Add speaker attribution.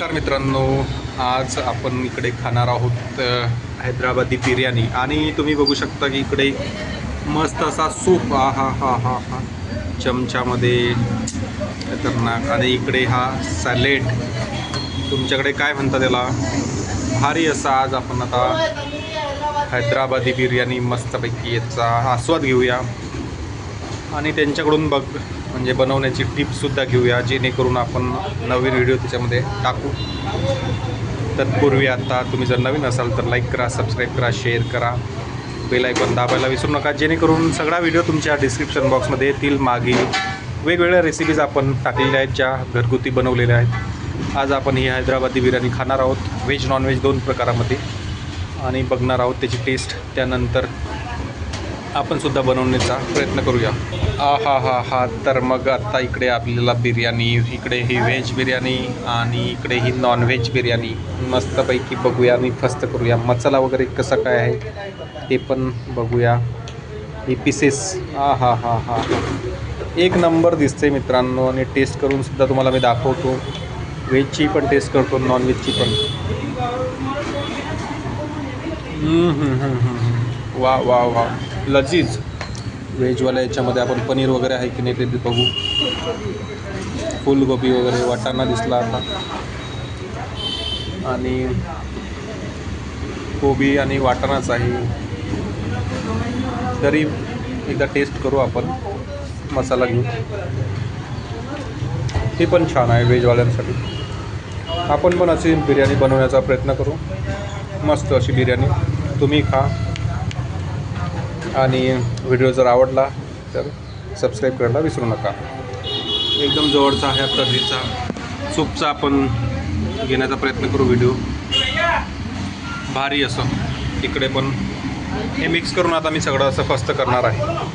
Speaker 1: नमस्कार मित्रांनो आज आपण इकडे खाणार आहोत हैदराबादी बिर्याणी. आणि तुम्ही बघू शकता की इकडे मस्त असा सूप हा हा हा हा हा चमच्यामध्ये खतरनाक. आणि इकडे हा सॅलेड. तुमच्याकडे काय म्हणतात त्याला? भारी असा आज आपण आता हैदराबादी बिर्याणी मस्तपैकी याचा आस्वाद घेऊया. आणि त्यांच्याकडून बघ म्हणजे बनवण्याची टिप्ससुद्धा घेऊया जेणेकरून आपण नवीन व्हिडिओ त्याच्यामध्ये टाकू. तत्पूर्वी आता तुम्ही जर नवीन असाल तर लाईक करा सबस्क्राईब करा शेअर करा. बेल आयकॉन दाबायला विसरू नका जेणेकरून सगळा व्हिडिओ तुमच्या डिस्क्रिप्शन बॉक्समध्ये येतील. मागील वेगवेगळ्या रेसिपीज आपण टाकलेल्या आहेत ज्या घरगुती बनवलेल्या आहेत. आज आपण ही हैदराबादी बिर्याणी खाणार आहोत. व्हेज नॉनव्हेज दोन प्रकारामध्ये. आणि बघणार आहोत त्याची टेस्ट त्यानंतर आपण सुद्धा बनवण्याचा प्रयत्न करूया. आ हा हा. हा तर मग आता इकडे आपल्याला बिर्याणी इकडे ही व्हेज बिर्याणी आणि इकडे ही नॉन व्हेज बिर्याणी मस्तपैकी बघूया आणि फस्त करूया. मसाला वगैरे कसा काय आहे ते पण बघूया. हे पीसेस आ हा हा हा. एक नंबर दिसते मित्रांनो आणि टेस्ट करून सुद्धा तुम्हाला मी दाखवतो. व्हेजची पण टेस्ट करतो नॉन व्हेजची पण. वा वा वा. लजीज. व्हेजवाल्या याच्यामध्ये आपण पनीर वगैरे आहे की नाही ते बघू फुलगोबी वगैरे वाटाणा दिसला आता. आणि कोबी आणि वाटाणाच आहे. तरी एकदा टेस्ट करू आपण. मसाला घेऊ. ते पण छान आहे व्हेजवाल्यांसाठी आपण पण अशी बिर्याणी बनवण्याचा प्रयत्न करू. मस्त अशी बिर्याणी. तुम्ही खा. आणि व्हिडिओ जर आवडला तर सबस्क्राईब करायला विसरू नका. एकदम जवळचा ह्या तर्रीचा सूपचा आपण घेण्याचा प्रयत्न करू व्हिडिओ. भारी असं. इकडे पण. हे मिक्स करून आता मी सगळं असं फस्त करणार आहे.